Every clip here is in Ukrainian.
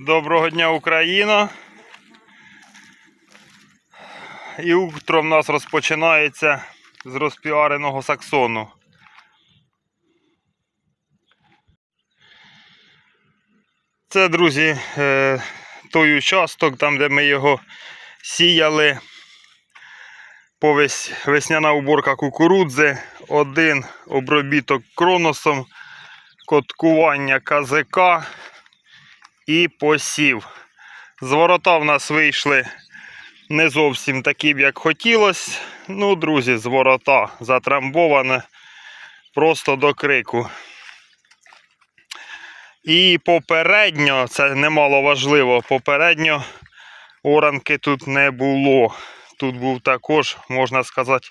Доброго дня, Україна. І утро в нас розпочинається з розпіареного саксону. Це, друзі, е, той участок, там, де ми його сіяли. Повесь весняна уборка кукурудзи, один обробіток кроносом, коткування КЗК і посів. З ворота в нас вийшли не зовсім такі, як хотілося. Ну, друзі, з ворота затрамбоване просто до крику. І попередньо, це немало важливо, попередньо оранки тут не було. Тут був також, можна сказати,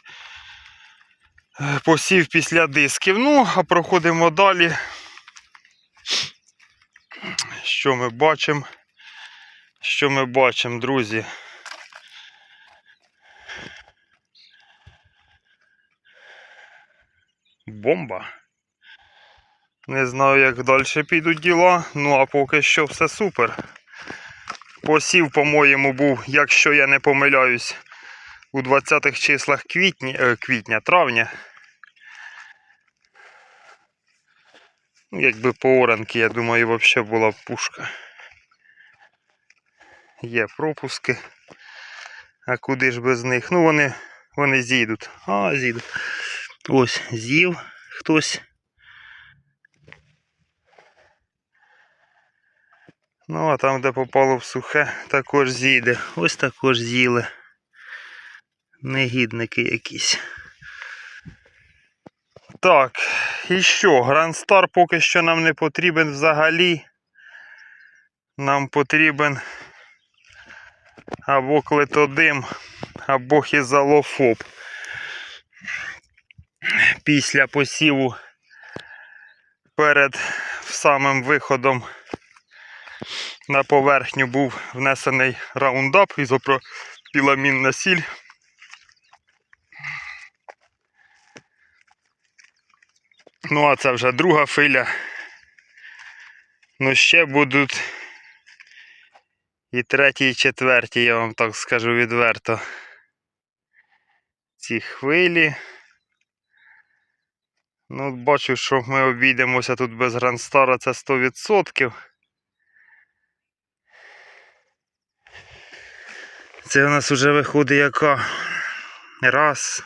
посів після дисків. Ну, а проходимо далі. Що ми бачимо? Що ми бачимо, друзі? Бомба. Не знаю, як далі підуть діла, ну а поки що все супер. Посів, по-моєму, був, якщо я не помиляюсь, у 20-х числах квітні, е, квітня, травня. Якби по я думаю, взагалі була б пушка. Є пропуски. А куди ж без них? Ну вони, вони з'їдуть. А, з'їдуть. Ось з'їв хтось. Ну, а там, де попало в сухе, також з'їде. Ось також з'їли. Негідники якісь. Так, і що? Грандстар поки що нам не потрібен взагалі. Нам потрібен або клетодим, або хізалофоб. Після посіву перед самим виходом на поверхню був внесений раундап ізопропіламінна сіль. Ну, а це вже друга филя. Ну, ще будуть і треті, і четверті, я вам так скажу відверто. Ці хвилі. Ну, бачу, що ми обійдемося тут без Грандстара, це 100%. Це у нас вже виходить яка? Раз,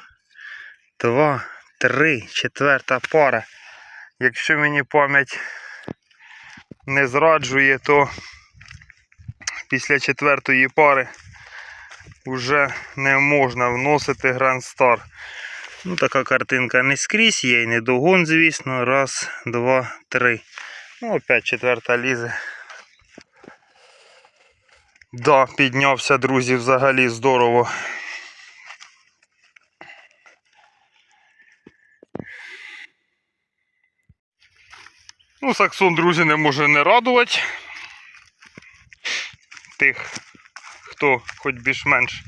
два, три, четверта пара. Якщо мені пам'ять не зраджує, то після четвертої пари вже не можна вносити Grand Star. Ну, така картинка не скрізь, є і не догон, звісно. Раз, два, три. Ну, опять четверта лізе. Да, піднявся, друзі, взагалі здорово. Ну, Саксон, друзі, не може не радувати. Тих, хто хоч більш-менш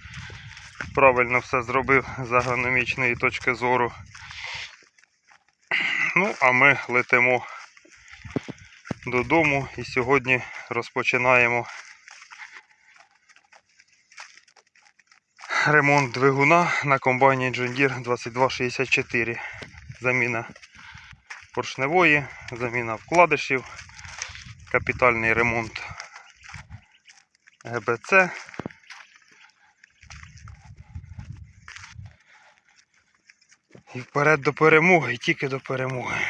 правильно все зробив з агрономічної точки зору. Ну, а ми летимо додому і сьогодні розпочинаємо ремонт двигуна на комбайні John Deere 2264. Заміна поршневої, заміна вкладишів, капітальний ремонт ГБЦ. І вперед до перемоги, і тільки до перемоги.